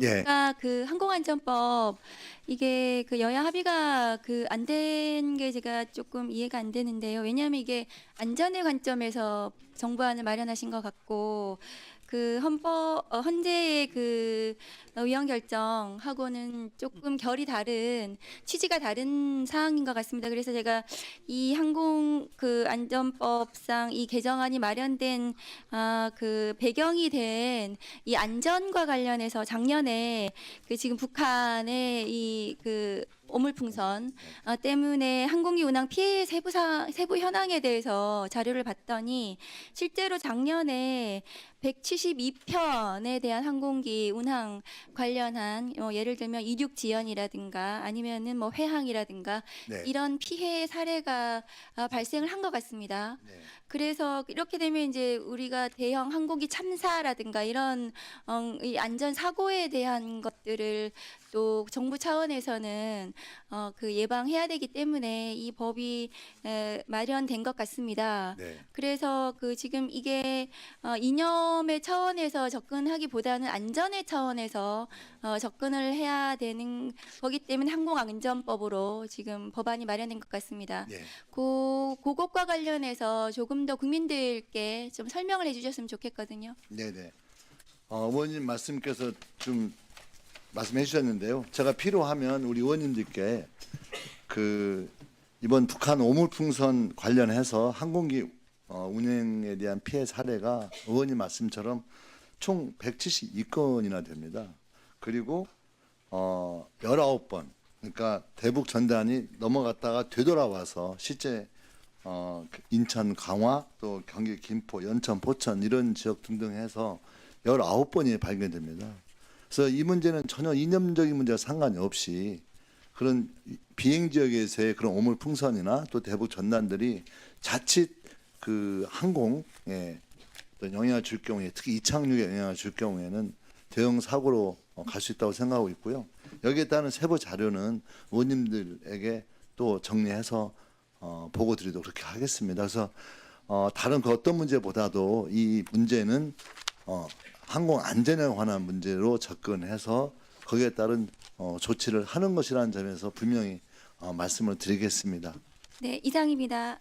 보니까 그 항공안전법 이게 그 여야 합의가 그 안 된 게 제가 조금 이해가 안 되는데요. 왜냐하면 이게 안전의 관점에서 정부안을 마련하신 것 같고 그 헌법 어, 헌재의 그 의원 결정하고는 조금 결이 다른 취지가 다른 사항인 것 같습니다. 그래서 제가 이 항공 그 안전법상 이 개정안이 마련된 아, 그 배경이 된 이 안전과 관련해서 작년에 그 지금 북한의 이그 오물풍선 어, 때문에 항공기 운항 피해 세부 사 세부 현황에 대해서 자료를 봤더니 실제로 작년에 172편에 대한 항공기 운항 관련한 뭐 예를 들면 이륙 지연이라든가 아니면은 뭐 회항이라든가 네. 이런 피해 사례가 아, 발생을 한 것 같습니다. 네. 그래서 이렇게 되면 이제 우리가 대형 항공기 참사라든가 이런 어, 이 안전 사고에 대한 것들을 또 정부 차원에서는 어, 그 예방해야 되기 때문에 이 법이 에, 마련된 것 같습니다. 네. 그래서 그 지금 이게 어, 이념의 차원에서 접근하기보다는 안전의 차원에서 어, 접근을 해야 되는 거기 때문에 항공안전법으로 지금 법안이 마련된 것 같습니다. 네. 그 그것과 관련해서 조금 더 국민들께 좀 설명을 해주셨으면 좋겠거든요. 네네. 어, 의원님 말씀께서 좀 말씀해 주셨는데요. 제가 필요하면 우리 의원님들께 그 이번 북한 오물풍선 관련해서 항공기 어, 운행에 대한 피해 사례가 의원님 말씀처럼 총 172건이나 됩니다. 그리고 어 19번 그러니까 대북 전단이 넘어갔다가 되돌아와서 실제 어그 인천 강화 또 경기 김포 연천 포천 이런 지역 등등 해서 19번이 발견됩니다. 그래서 이 문제는 전혀 이념적인 문제와 상관이 없이 그런 비행 지역에서의 그런 오물 풍선이나 또 대북 전단들이 자칫 그 항공에 영향을 줄 경우에 특히 이착륙에 영향을 줄 경우에는 대형 사고로 갈 수 있다고 생각하고 있고요. 여기에 따른 세부 자료는 의원님들에게 또 정리해서 어, 보고 드리도록 그렇게 하겠습니다. 그래서 어, 다른 그 어떤 문제보다도 이 문제는 어, 항공 안전에 관한 문제로 접근해서 거기에 따른 어, 조치를 하는 것이라는 점에서 분명히 어, 말씀을 드리겠습니다. 네, 이상입니다.